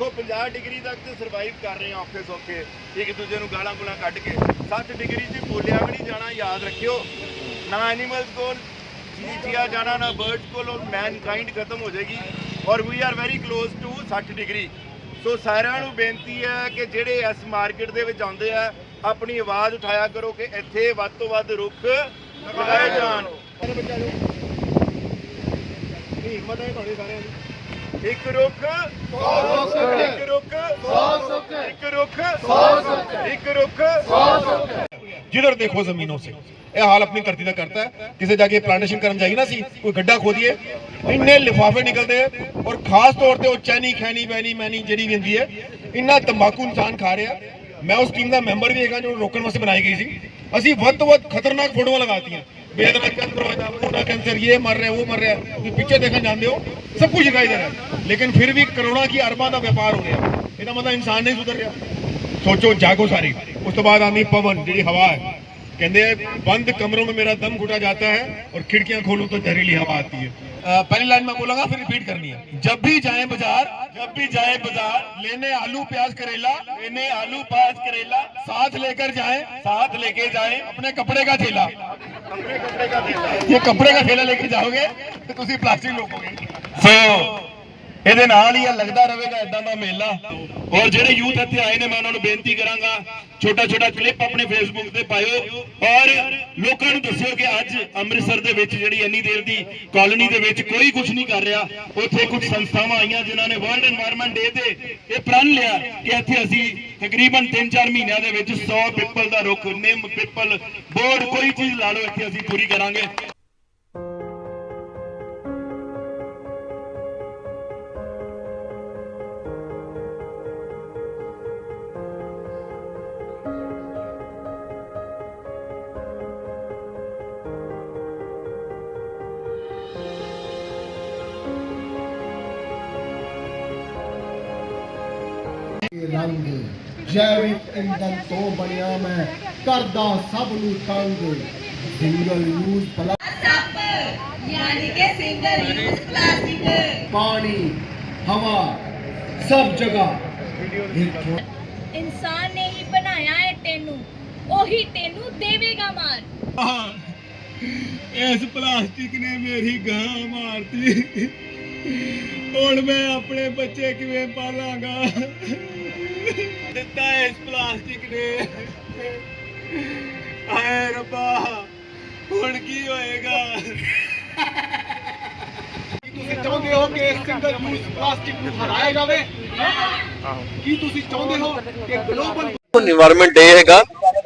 ਦੇਖੋ 50 ਡਿਗਰੀ ਤੱਕ ਤੇ ਸਰਵਾਈਵ ਕਰ ਰਹੇ ਆ ਔਖੇ ਸੌਖੇ। ਇੱਕ ਦੂਜੇ ਨੂੰ ਗਾਲਾਂ ਗੁਲਾਂ ਕੱਢ ਕੇ 60 ਡਿਗਰੀ ਤੇ ਬੋਲਿਆ ਵੀ ਨਹੀਂ ਜਾਣਾ, ਯਾਦ ਰੱਖਿਓ। ਨਾ ਐਨੀਮਲਸ ਕੋਲ ਜੀਆ ਜਾਣਾ, ਨਾ ਬਰਡਸ ਕੋਲ ਔਰ ਮੈਨਕਾਈਂਡ ਖਤਮ ਹੋ ਜਾਏਗੀ। ਔਰ we are very close to 60 degree. So ਸਾਰਿਆਂ ਨੂੰ ਬੇਨਤੀ ਹੈ ਕਿ ਜਿਹੜੇ ਇਸ ਮਾਰਕੀਟ ਦੇ ਵਿੱਚ ਆਉਂਦੇ ਆ, ਆਪਣੀ ਆਵਾਜ਼ ਉਠਾਇਆ ਕਰੋ ਕਿ ਇੱਥੇ ਵੱਧ ਤੋਂ ਵੱਧ ਰੁੱਖ ਲਗਾਏ ਜਾਣ। ਹਿੰਮਤ ਹੈ ਤੁਹਾਡੇ ਸਾਰਿਆਂ ਦੀ? ਇੱਕ ਰੁੱਖ 100 ਰੁੱਖ ਇੱਕ ਰੁੱਖ 100 ਰੁੱਖ ਇੱਕ ਰੁੱਖ 100 ਰੁੱਖ ਇੱਕ ਰੁੱਖ जिधर देखो जमीनों से ਇਹ ਹਾਲ ਆਪਣੀ ਧਰਤੀ ਦਾ ਕਰਤਾ ਹੈ ਕਿਸੇ ਜਾ ਕੇ ਪਲਾਂਟੇਸ਼ਨ ਕਰਨ ਜਾਈ ਨਾ ਸੀ ਕੋਈ ਗੱਡਾ ਖੋਦੀਏ ਇੰਨੇ ਲਿਫਾਫੇ ਨਿਕਲਦੇ ਆ ਔਰ ਖਾਸ ਤੌਰ ਤੇ ਉਹ ਚੈਨੀ ਖੈਨੀ ਬੈਨੀ ਮੈਨੀ ਜਿਹੜੀ ਵੀ ਹੁੰਦੀ ਹੈ ਇੰਨਾ ਤੰਬਾਕੂ ਇਨਸਾਨ ਖਾ ਰਿਹਾ ਮੈਂ ਉਸ ਟੀਮ ਦਾ ਮੈਂਬਰ ਵੀ ਹੈਗਾ ਜੋ ਰੋਕਣ ਵਾਸਤੇ ਬਣਾਈ ਗਈ ਸੀ ਅਸੀਂ ਵੱਧ ਤੋਂ ਵੱਧ ਖਤਰਨਾਕ ਫੋਟੋਆਂ ਲਗਾਤੀਆਂ ਬੇਦਨਾ ਕੈਂਸਰ ਹੋਇਆ ਕੋਨਾ ਕੈਂਸਰ ਇਹ ਮਰ ਰਿਹਾ ਉਹ ਮਰ ਰਿਹਾ ਤੁਸੀਂ ਪਿੱਛੇ ਦੇਖਣ ਜਾਂਦੇ ਹੋ ਸਭ ਕੁਝ ਦਿਖਾਈ ਦੇ ਰਿਹਾ ਲੇਕਿਨ ਫਿਰ ਵੀ ਕਰੋੜਾਂ ਕੀ ਅਰਬਾਂ ਦਾ ਵਪਾਰ ਹੋ ਰਿਹਾ ਇਹਦਾ ਮਤਲਬ ਇਨਸਾਨ ਨਹੀਂ ਸੁਧਰ ਰਿਹਾ ਸੋਚੋ ਜਾਗੋ ਸਾਰੀ ਉਸ ਤੋਂ ਬਾਅਦ ਆਂਦੀ ਪਵਨ ਜਿਹੜੀ ਹਵਾ ਹੈ कहते हैं बंद कमरों में मेरा दम घुटा जाता है और खिड़कियां खोलूं तो जहरीली हवा आती है अ, पहली लाइन में बोलूंगा फिर रिपीट करनी है जब भी जाए बाजार जब भी जाए बाजार लेने आलू प्याज करेला लेने आलू प्याज करेला साथ लेकर जाए साथ लेके जाए अपने कपड़े का थैला ये कपड़े का थैला लेके जाओगे तो तुम प्लास्टिक लोगोगे सो so, ਇਹਦੇ ਨਾਲ ਹੀ ਆ, ਲੱਗਦਾ ਰਹੇਗਾ ਇਦਾਂ ਦਾ ਮੇਲਾ। ਔਰ ਜਿਹੜੇ ਯੂਥ ਇੱਥੇ ਆਏ ਨੇ, ਮੈਂ ਉਹਨਾਂ ਨੂੰ ਬੇਨਤੀ ਕਰਾਂਗਾ ਛੋਟਾ ਛੋਟਾ ਕਲਿੱਪ ਆਪਣੇ ਫੇਸਬੁੱਕ ਤੇ ਪਾਇਓ। ਔਰ ਲੋਕਾਂ ਨੂੰ ਦੱਸਿਓ ਕਿ ਅੱਜ ਅੰਮ੍ਰਿਤਸਰ ਦੇ ਵਿੱਚ ਜਿਹੜੀ ਇੰਨੀ ਦੇਰ ਦੀ ਕਾਲੋਨੀ ਦੇ ਵਿੱਚ ਕੋਈ ਕੁਝ ਨਹੀਂ ਕਰ ਰਿਹਾ। ਉੱਥੇ ਕੁਝ ਸੰਸਥਾਵਾਂ ਆਈਆਂ ਜਿਨ੍ਹਾਂ ਨੇ ਵਰਲਡ এনवायरमेंट ਡੇ ਤੇ ਇਹ ਪ੍ਰਣ ਲਿਆ ਕਿ ਇੱਥੇ ਅਸੀਂ ਤਕਰੀਬਨ 3-4 ਮਹੀਨਿਆਂ ਦੇ ਵਿੱਚ 100 ਪਿੱਪਲ ਦਾ ਰੁੱਖ, ਨਿੰਮ, ਪਿੱਪਲ ਬੋਰਡ ਕੋਈ ਚੀਜ਼ ਲਾ ਲਓ, ਇੱਥੇ ਅਸੀਂ ਪੂਰੀ ਕਰਾਂਗੇ। ਰੰਗ। ਜੈਵਿਕ ਇੰਧਨ ਤੋਂ ਬਣਿਆ ਮੈਂ ਕਰਦਾ ਸਭ ਨੂੰ ਤੰਗ। ਸਿੰਗਲ ਯੂਜ਼ ਸੱਪ ਯਾਨੀ ਕਿ ਸਿੰਗਲ ਯੂਜ਼ ਪਲਾਸਟਿਕ ਪਾਣੀ ਹਵਾ ਸਭ ਜਗ੍ਹਾ। ਇਨਸਾਨ ਨੇ ਹੀ ਬਣਾਇਆ ਹੈ ਤੈਨੂੰ। ਉਹੀ ਤੈਨੂੰ ਦੇਵੇਗਾ ਮਾਰ। ਇਸ ਪਲਾਸਟਿਕ ਨੇ ਮੇਰੀ ਗਾਂ ਮਾਰਤੀ। ਹੁਣ ਮੈਂ ਆਪਣੇ ਬੱਚੇ ਕਿਵੇਂ ਪਾਲਾਂਗਾ? ਦਿੱਤਾ ਇਸ ਪਲਾਸਟਿਕ ਨੇ। ਆਏ ਰੱਬਾ, ਹੁਣ ਕੀ ਹੋਏਗਾ? ਤੁਸੀਂ ਚਾਹੁੰਦੇ ਹੋ ਕਿ ਸਿੰਗਲ ਯੂਜ਼ ਪਲਾਸਟਿਕ ਨੂੰ ਹਰਾਇਆ ਜਾਵੇ? ਕੀ ਤੁਸੀਂ ਚਾਹੁੰਦੇ ਹੋ ਕਿ ਗਲੋਬਲ এনवायरमेंट ਡੇ ਹੈਗਾ।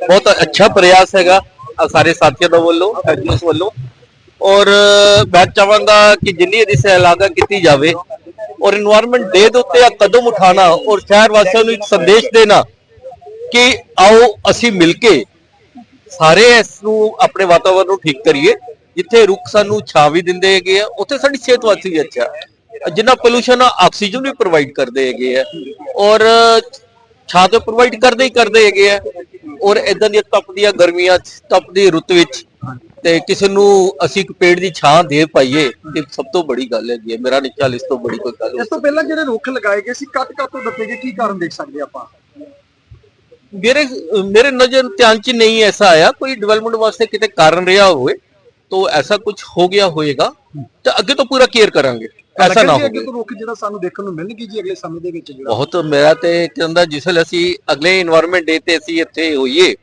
ਬਹੁਤ ਅੱਛਾ ਪ੍ਰਯਾਸ ਹੈਗਾ। ਸਾਰੇ ਸਾਥੀਆਂ ਦਾ ਵੱਲੋਂ ਐਡਮਿਨਸ ਵੱਲੋਂ। ਔਰ ਮੈਂ ਚਾਹਾਂਗਾ ਕਿ ਜਿੰਨੀ ਇਹਦੀ ਸਹਾਇਤਾ ਕੀਤੀ ਜਾਵੇ ਔਰ এনवायरमेंट ਡੇ ਦੇ ਉੱਤੇ ਆ ਕਦਮ ਉਠਾਣਾ ਔਰ ਸ਼ਹਿਰ ਵਾਸੀਆਂ ਨੂੰ ਇੱਕ ਸੰਦੇਸ਼ ਦੇਣਾ ਕਿ ਆਓ ਅਸੀਂ ਮਿਲ ਕੇ ਸਾਰੇ ਇਸ ਨੂੰ ਆਪਣੇ ਵਾਤਾਵਰਨ ਨੂੰ ਠੀਕ ਕਰੀਏ, ਜਿੱਥੇ ਰੁੱਖ ਸਾਨੂੰ ਛਾਂ ਵੀ ਦਿੰਦੇ ਹੈਗੇ ਆ, ਉੱਥੇ ਸਾਡੀ ਸਿਹਤ ਵਾਸਤੇ ਵੀ ਅੱਛਾ ਜਿੰਨਾ ਪੋਲੂਸ਼ਨ ਆ, ਆਕਸੀਜਨ ਵੀ ਪ੍ਰੋਵਾਈਡ ਕਰਦੇ ਹੈਗੇ ਆ ਔਰ ਛਾਂ ਤੋਂ ਪ੍ਰੋਵਾਈਡ ਕਰਦੇ ਹੀ ਕਰਦੇ ਹੈਗੇ ਆ ਔਰ ਇਦਾਂ ਦੀਆਂ ਤਪਦੀਆਂ ਗਰਮੀਆਂ ਤਪਦੀ ਰੁੱਤ ਵਿੱਚ ਤੇ ਕਿਸੇ ਨੂੰ ਅਸੀਂ ਇੱਕ ਪੇੜ ਦੀ ਛਾਂ ਦੇ ਪਾਈਏ ਇਹ ਸਭ ਤੋਂ ਬੜੀ ਗੱਲ ਹੈਗੀ ਹੈ। ਮੇਰਾ ਨਿੱਕਾ ਇਸ ਤੋਂ ਬੜੀ ਕੋਈ ਗੱਲ ਇਸ ਤੋਂ ਪਹਿਲਾਂ ਜਿਹੜੇ ਰੁੱਖ ਲਗਾਏ ਗਏ ਸੀ ਕੱਟ ਕੱਟ ਤੋਂ ਦੱਸੇ ਗਏ ਕੀ ਕਾਰਨ ਦੇਖ ਸਕਦੇ ਆਪਾਂ? ਮੇਰੇ ਮੇਰੇ ਨਜ਼ਰ ਧਿਆਨ ਚ ਨਹੀਂ ਐਸਾ ਆਇਆ। ਕੋਈ ਡਿਵੈਲਪਮੈਂਟ ਵਾਸਤੇ ਕਿਤੇ ਕਾਰਨ ਰਿਹਾ ਹੋਵੇ ਤੋ ਐਸਾ ਕੁਝ ਹੋ ਗਿਆ ਹੋਏਗਾ ਤਾਂ ਅੱਗੇ ਤੋਂ ਪੂਰਾ ਕੇਅਰ ਕਰਾਂਗੇ। ਐਸਾ ਨਾ ਹੋਵੇ। ਅੱਗੇ ਰੁੱਖ ਜਿਹੜਾ ਸਾਨੂੰ ਦੇਖਣ ਨੂੰ ਮਿਲਣਗੇ ਜੀ ਅਗਲੇ ਸਮੇਂ ਦੇ ਵਿੱਚ ਬਹੁਤ ਮੇਰਾ ਤੇ ਕਹਿੰਦਾ ਜਿਸ ਵੇਲੇ ਅਸੀਂ ਅਗਲੇ এনवायरमेंट ਡੇ ਤੇ ਅਸੀਂ ਇੱਥੇ ਹੋਈਏ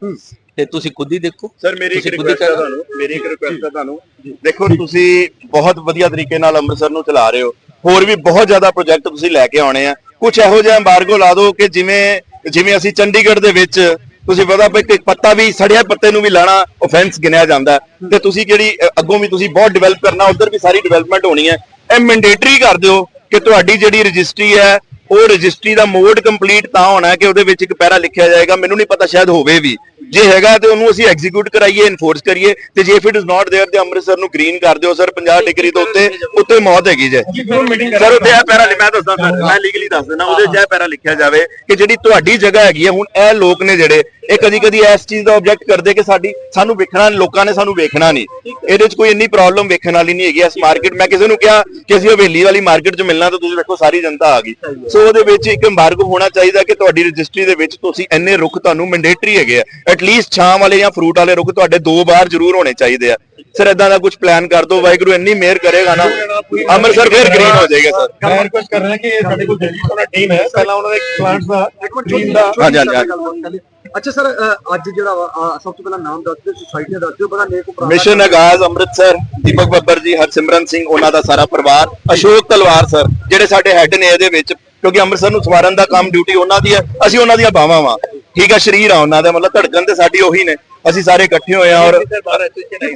ਤੇ ਤੁਸੀਂ ਖੁਦ ਹੀ ਦੇਖੋ। ਸਰ ਮੇਰੀ ਇੱਕ ਰਿਕੁਐਸਟ ਹੈ। ਤੁਹਾਨੂੰ ਮੇਰੀ ਇੱਕ ਰਿਕੁਐਸਟ ਹੈ ਤੁਹਾਨੂੰ। ਦੇਖੋ ਤੁਸੀਂ ਬਹੁਤ ਵਧੀਆ ਤਰੀਕੇ ਨਾਲ ਅੰਮ੍ਰਿਤਸਰ ਨੂੰ ਚਲਾ ਰਹੇ ਹੋ। ਹੋਰ ਵੀ ਬਹੁਤ ਜ਼ਿਆਦਾ ਪ੍ਰੋਜੈਕਟ ਤੁਸੀਂ ਲੈ ਕੇ ਆਉਣੇ ਆ। ਕੁਝ ਇਹੋ ਜਿਹਾ ਐਮਬਾਰਗੋ ਲਾ ਦਿਓ ਕਿ ਜਿਵੇਂ ਜਿਵੇਂ ਅਸੀਂ ਚੰਡੀਗੜ੍ਹ ਦੇ ਵਿੱਚ ਤੁਸੀਂ ਪਤਾ ਵੀ ਇੱਕ ਪੱਤਾ ਵੀ ਸੜਿਆ ਪੱਤੇ ਨੂੰ ਵੀ ਲਾਣਾ ਆਫੈਂਸ ਗਿਣਿਆ ਜਾਂਦਾ। ਤੇ ਤੁਸੀਂ ਜਿਹੜੀ ਅੱਗੋਂ ਵੀ ਤੁਸੀਂ ਬਹੁਤ ਡਿਵੈਲਪ ਕਰਨਾ ਉਧਰ ਵੀ ਸਾਰੀ ਡਿਵੈਲਪਮੈਂਟ ਹੋਣੀ ਹੈ। ਇਹ ਮੈਂਡੇਟਰੀ ਕਰ ਦਿਓ ਕਿ ਤੁਹਾਡੀ ਜਿਹੜੀ ਰਜਿਸਟਰੀ ਹੈ ਉਹ ਰਜਿਸਟਰੀ ਦਾ ਮੋਡ ਕੰਪਲੀਟ ਤਾਂ ਹੋਣਾ ਕਿ ਉਹਦੇ ਵਿੱਚ ਇੱਕ ਪੈਰਾ ਲਿਖਿਆ ਜਾਏਗਾ। ਮੈਨੂੰ ਨਹੀਂ ਪਤਾ ਸ਼ਾਇਦ ਹੋਵੇ ਵੀ। ਜੇ ਹੈਗਾ ਤੇ ਉਹਨੂੰ ਅਸੀਂ ਐਗਜ਼ੀਕਿਊਟ ਕਰਾਈਏ ਇਨਫੋਰਸ ਕਰੀਏ ਤੇ ਜੇ if it is not there ਤੇ ਅੰਮ੍ਰਿਤਸਰ ਨੂੰ ਗ੍ਰੀਨ ਕਰ ਦਿਓ ਸਰ 50 ਡਿਗਰੀ ਤੋਂ ਉੱਤੇ ਉੱਤੇ ਮੌਤ ਹੈਗੀ ਜੇ ਸਰ ਉੱਤੇ ਇਹ ਪੈਰਾ ਮੈਂ ਦੱਸਦਾ ਸਰ ਮੈਂ ਲੀਗਲੀ ਦੱਸ ਦਿੰਦਾ ਉਹਦੇ ਜੈ ਪੈਰਾ ਲਿਖਿਆ ਜਾਵੇ ਕਿ ਜਿਹੜੀ ਤੁਹਾਡੀ ਜਗ੍ਹਾ ਹੈਗੀ ਹੈ ਹੁਣ ਇਹ ਲੋਕ ਨੇ ਜਿਹੜੇ ਇਹ ਕਦੀ ਕਦੀ ਇਸ ਚੀਜ਼ ਦਾ ਆਬਜੈਕਟ ਕਰਦੇ ਕਿ ਸਾਡੀ ਸਾਨੂੰ ਵੇਖਣਾ ਲੋਕਾਂ ਨੇ ਸਾਨੂੰ ਵੇਖਣਾ ਨਹੀਂ ਇਹਦੇ 'ਚ ਕੋਈ ਇੰਨੀ ਪ੍ਰੋਬਲਮ ਵੇਖਣ ਵਾਲੀ ਨਹੀਂ ਹੈਗੀ ਇਸ ਮਾਰਕੀਟ ਮੈਂ ਕਿਸੇ ਨੂੰ ਕਿਹਾ ਕਿ ਅਸੀਂ ਹਵੇਲੀ ਵਾਲੀ ਮਾਰਕੀਟ 'ਚ ਮਿਲਣਾ ਤਾਂ ਤੁਸੀਂ ਵੇਖੋ ਸਾਰੀ ਜਨਤਾ ਆ ਗਈ ਸੋ ਉਹਦੇ ਵਿੱਚ ਇੱਕ embargo ਹੋਣਾ ਚਾਹੀਦਾ ਕਿ ਤੁਹਾਡੀ ਰਜਿਸਟਰੀ ਦੇ ਵਿੱਚ ਤੁਸੀਂ ਇੰਨੇ ਰੁੱਖ ਤੁਹਾਨੂੰ ਮੈਂਡੇਟਰੀ ਹੈਗੇ ਆ ਐਟਲੀਸਟ ਛਾਂ ਵਾਲੇ ਜਾਂ ਫਰੂਟ ਵਾਲੇ ਰੁੱਖ ਤੁਹਾਡੇ ਦੋ ਬਾਰ ਜ਼ਰੂਰ ਹੋਣੇ ਚਾਹੀਦੇ ਆ। ਸਰ ਇਦਾਂ ਦਾ ਕੁਝ ਪਲਾਨ ਕਰ ਦਿਓ। ਵਾਹਿਗੁਰੂ ਇੰਨੀ ਮਿਹਰ ਕਰੇਗਾ ਨਾ। ਅੰਮ੍ਰਿਤਸਰ ਫੇਰ ਗ੍ਰੀਨ ਹੋ ਜਾਏਗਾ ਸਰ ਮੈਂ ਰਿਕੁਐਸਟ ਕਰ ਰਿਹਾ ਕਿ ਸਾਡੇ ਕੋਲ ਦਿੱਲੀ ਤੋਂ ਟੀਮ ਹੈ। ਪਹਿਲਾਂ ਉਹਨਾਂ ਦੇ ਪਲਾਂਟਸ ਦਾ ਇੱਕ ਮਿੰਟ ਟੀਮ ਛੋਟੀ ਦਾ। ਹਾਂਜੀ, ਹਾਂਜੀ। ਅੱਛਾ ਸਰ ਅੱਜ ਜਿਹੜਾ ਸਭ ਤੋਂ ਪਹਿਲਾਂ ਨਾਮ ਦੱਸ ਦਿਓ ਸੁਸਾਇਟੀ ਦਾ ਦੱਸ ਦਿਓ ਬੜਾ ਨੇਕ ਉਪਰਾਲਾ ਮਿਸ਼ਨ ਆਗਾਜ਼ ਅੰਮ੍ਰਿਤਸਰ। ਦੀਪਕ ਬੱਬਰ ਜੀ ਹਰਸਿਮਰਨ ਸਿੰਘ ਉਹਨਾਂ ਦਾ ਸਾਰਾ ਪਰਿਵਾਰ। ਅਸ਼ੋਕ ਤਲਵਾਰ ਸਰ ਜਿਹੜੇ ਸਾਡੇ ਹੈੱਡ ਨੇ ਇਹਦੇ ਵਿੱਚ ਕਿਉਂਕਿ ਅੰਮ੍ਰਿਤਸਰ ਨੂੰ ਸਵਾਰਨ ਦਾ ਕੰਮ ਡਿਊਟੀ ਉਹਨਾਂ ਦੀ ਹੈ। ਅਸੀਂ ਉਹਨਾਂ ਦੀਆਂ ਬਾਵਾਂ ਵਾਂ। ਠੀਕ ਹੈ ਸ਼ਰੀਰ ਆ ਉਹਨਾਂ ਦਾ ਮਤਲਬ ਧੜਕਣ ਤੇ ਸਾਡੀ ਉਹੀ ਨੇ। ਅਸੀਂ ਸਾਰੇ ਇਕੱਠੇ ਹੋਏ ਆ ਔਰ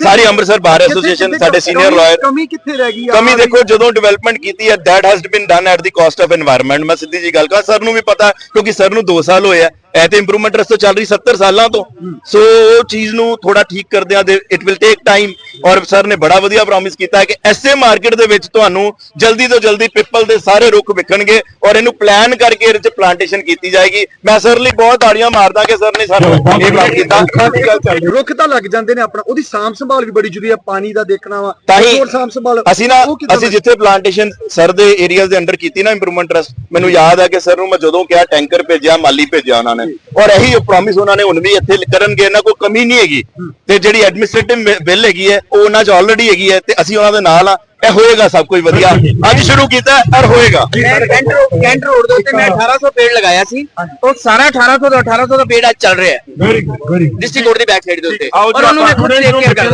ਸਾਰੀ ਅੰਮ੍ਰਿਤਸਰ ਬਾਰ ਐਸੋਸੀਏਸ਼ਨ ਸਾਡੇ ਸੀਨੀਅਰ ਲਾਇਰ ਕਮੀ ਕਿੱਥੇ ਰਹਿ ਗਈ ਆ? ਕਮੀ ਦੇਖੋ ਜਦੋਂ ਡਿਵੈਲਪਮੈਂਟ ਕੀਤੀ ਹੈ that has been done at the cost of environment ਮੈਂ ਸਿੱਧੀ ਜੀ ਗੱਲ ਕਹਾਂ ਸਰ ਨੂੰ ਵੀ ਪਤਾ ਕਿਉਂਕਿ ਸਰ ਨੂੰ 2 ਸਾਲ ਹੋਏ ਆ। ਐ ਤੇ ਇੰਪਰੂਵਮੈਂਟ ਰਸਤੇ ਚੱਲ ਰਹੀ 70 ਸਾਲਾਂ ਤੋਂ। ਸੋ ਉਹ ਚੀਜ਼ ਨੂੰ ਥੋੜਾ ਠੀਕ ਕਰਦਿਆਂ ਦੇ ਇਟ ਵਿਲ ਟੇਕ ਟਾਈਮ ਔਰ ਸਰ ਨੇ ਬੜਾ ਵਧੀਆ ਪ੍ਰੋਮਿਸ ਕੀਤਾ ਹੈ ਕਿ ਐਸੇ ਮਾਰਕੀਟ ਦੇ ਵਿੱਚ ਤੁਹਾਨੂੰ ਜਲਦੀ ਤੋਂ ਜਲਦੀ ਪਿੱਪਲ ਦੇ ਸਾਰੇ ਰੁੱਖ ਵਿਖਣਗੇ ਔਰ ਇਹਨੂੰ ਪਲਾਨ ਕਰਕੇ ਇਹਦੇ ਚ ਪਲਾਂਟੇਸ਼ਨ ਕੀਤੀ ਜਾਏਗੀ। ਮੈਂ ਸਰ ਲਈ ਬਹੁਤ ਤਾੜੀਆਂ ਮਾਰਦਾ ਕਿ ਸਰ ਨੇ ਸਾਨੂੰ ਇਹ ਕੰਮ ਕੀਤਾ। ਰੁੱਖ ਤਾਂ ਲੱਗ ਜਾਂਦੇ ਨੇ ਆਪਣਾ। ਉਹਦੀ ਸਾਂਭ ਸੰਭਾਲ ਵੀ ਬੜੀ ਜ਼ਰੂਰੀ ਆ ਪਾਣੀ ਦਾ ਦੇਖਣਾ ਵਾ। ਤਾਂ ਹੀ ਹੋਰ ਸਾਂਭ ਸੰਭਾਲ। ਅਸੀਂ ਨਾ ਅਸੀਂ ਜਿੱਥੇ ਪਲਾਂਟੇਸ਼ਨ ਸਰ ਦੇ ਏਰੀਆਜ਼ ਦੇ ਅੰਡਰ ਕੀਤੀ ਨਾ ਇੰਪਰੂਵਮੈਂਟ ਟਰਸਟ ਮੈਨੂੰ ਯਾਦ ਹੈ ਕਿ ਸਰ ਨੂੰ ਮੈਂ ਜਦੋਂ ਕਿਹਾ ਟੈਂਕਰ ਭੇਜਿਆ ਮਾਲੀ ਭੇਜਿਆ ਉਹਨਾਂ ਨੇ। ਔਰ ਇਹੀ ਪ੍ਰੋਮਿਸ ਉਹਨਾਂ ਨੇ ਹੁਣ ਵੀ ਇੱਥੇ ਕਰਨਗੇ ਇਹਨਾਂ ਕੋਈ ਕਮੀ ਨਹੀਂ ਹੈਗੀ। ਤੇ ਜਿਹੜੀ ਐਡਮਿਨਿਸਟ੍ਰੇਟਿਵ ਬਿੱਲ ਹੈਗੀ ਹੈ ਉਹ ਉਹਨਾਂ 'ਚ ਆਲਰੇਡੀ ਹੈਗੀ ਹੈ ਤੇ ਅਸੀਂ ਉਹਨਾਂ ਦੇ ਨਾਲ ਆ ਇਹ ਹੋਏਗਾ ਸਭ ਕੁਝ ਵਧੀਆ। ਅੱਜ ਸ਼ੁਰੂ ਕੀਤਾ ਹੈ, ਔਰ ਹੋਏਗਾ। ਕੈਂਟ ਰੋਡ ਦੇ ਉੱਤੇ ਮੈਂ 1800 ਪੇੜ ਲਗਾਇਆ ਸੀ। ਉਹ ਸਾਰਾ 1800 ਦਾ 1800 ਦਾ ਪੇੜ ਅੱਜ ਚੱਲ ਰਿਹਾ ਹੈ। Very good very district court ਦੀ ਬੈਕ ਸਾਈਡ ਦੇ ਉੱਤੇ। ਔਰ ਉਹਨੂੰ ਆਪਾਂ ਵੇਖੋ ਟੇਕ ਕੇਅਰ ਕਰਦਾ।